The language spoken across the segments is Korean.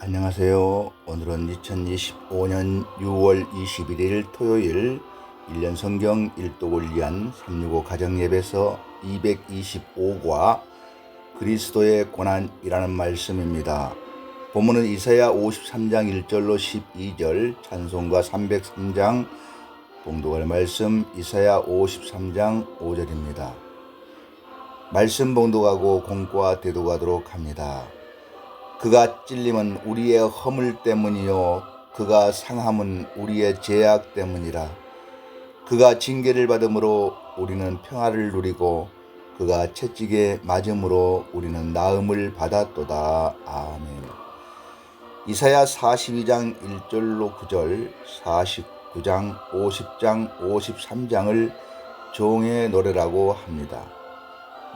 안녕하세요. 오늘은 2025년 6월 21일 토요일 1년 성경 일독을 위한 365 가정예배서 225과 그리스도의 고난이라는 말씀입니다. 본문은 이사야 53장 1절로 12절, 찬송가 303장, 봉독할 말씀 이사야 53장 5절입니다. 말씀 봉독하고 공과 대독하도록 합니다. 그가 찔림은 우리의 허물 때문이요 그가 상함은 우리의 죄악 때문이라. 그가 징계를 받음으로 우리는 평화를 누리고 그가 채찍에 맞음으로 우리는 나음을 받았도다. 아멘. 이사야 42장 1절로 9절 49장 50장 53장을 종의 노래라고 합니다.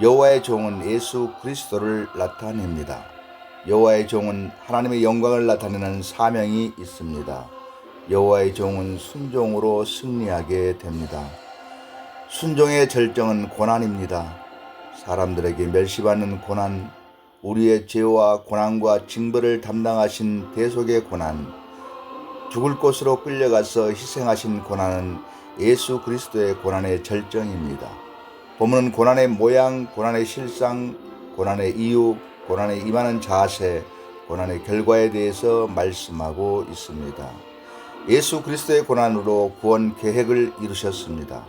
여호와의 종은 예수 그리스도를 나타냅니다 여호와의 종은 하나님의 영광을 나타내는 사명이 있습니다. 여호와의 종은 순종으로 승리하게 됩니다. 순종의 절정은 고난입니다. 사람들에게 멸시받는 고난, 우리의 죄와 고난과 징벌을 담당하신 대속의 고난, 죽을 곳으로 끌려가서 희생하신 고난은 예수 그리스도의 고난의 절정입니다. 보면 고난의 모양, 고난의 실상, 고난의 이유, 고난에 임하는 자세, 고난의 결과에 대해서 말씀하고 있습니다. 예수 그리스도의 고난으로 구원 계획을 이루셨습니다.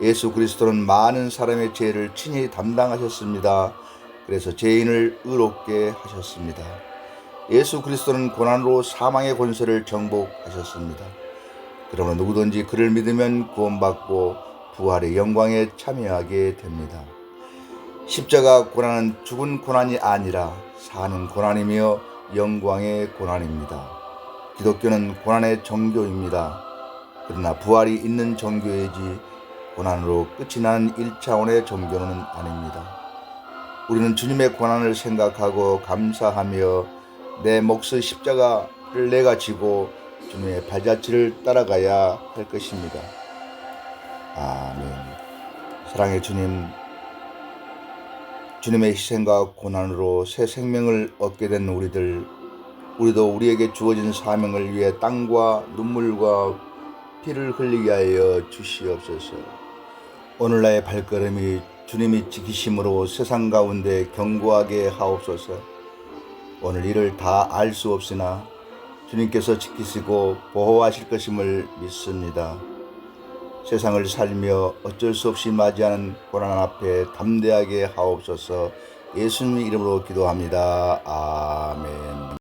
예수 그리스도는 많은 사람의 죄를 친히 담당하셨습니다. 그래서 죄인을 의롭게 하셨습니다. 예수 그리스도는 고난으로 사망의 권세를 정복하셨습니다. 그러므로 누구든지 그를 믿으면 구원받고 부활의 영광에 참여하게 됩니다. 십자가 고난은 죽은 고난이 아니라 사는 고난이며 영광의 고난입니다. 기독교는 고난의 종교입니다. 그러나 부활이 있는 종교이지 고난으로 끝이 나는 1차원의 종교는 아닙니다. 우리는 주님의 고난을 생각하고 감사하며 내 몫의 십자가를 내가 지고 주님의 발자취를 따라가야 할 것입니다. 아멘. 사랑의 주님, 주님의 희생과 고난으로 새 생명을 얻게 된 우리들, 우리도 우리에게 주어진 사명을 위해 땅과 눈물과 피를 흘리게 하여 주시옵소서. 오늘 나의 발걸음이 주님이 지키심으로 세상 가운데 견고하게 하옵소서. 오늘 이를 다 알 수 없으나 주님께서 지키시고 보호하실 것임을 믿습니다. 세상을 살며 어쩔 수 없이 맞이하는 고난 앞에 담대하게 하옵소서 예수님 이름으로 기도합니다. 아멘.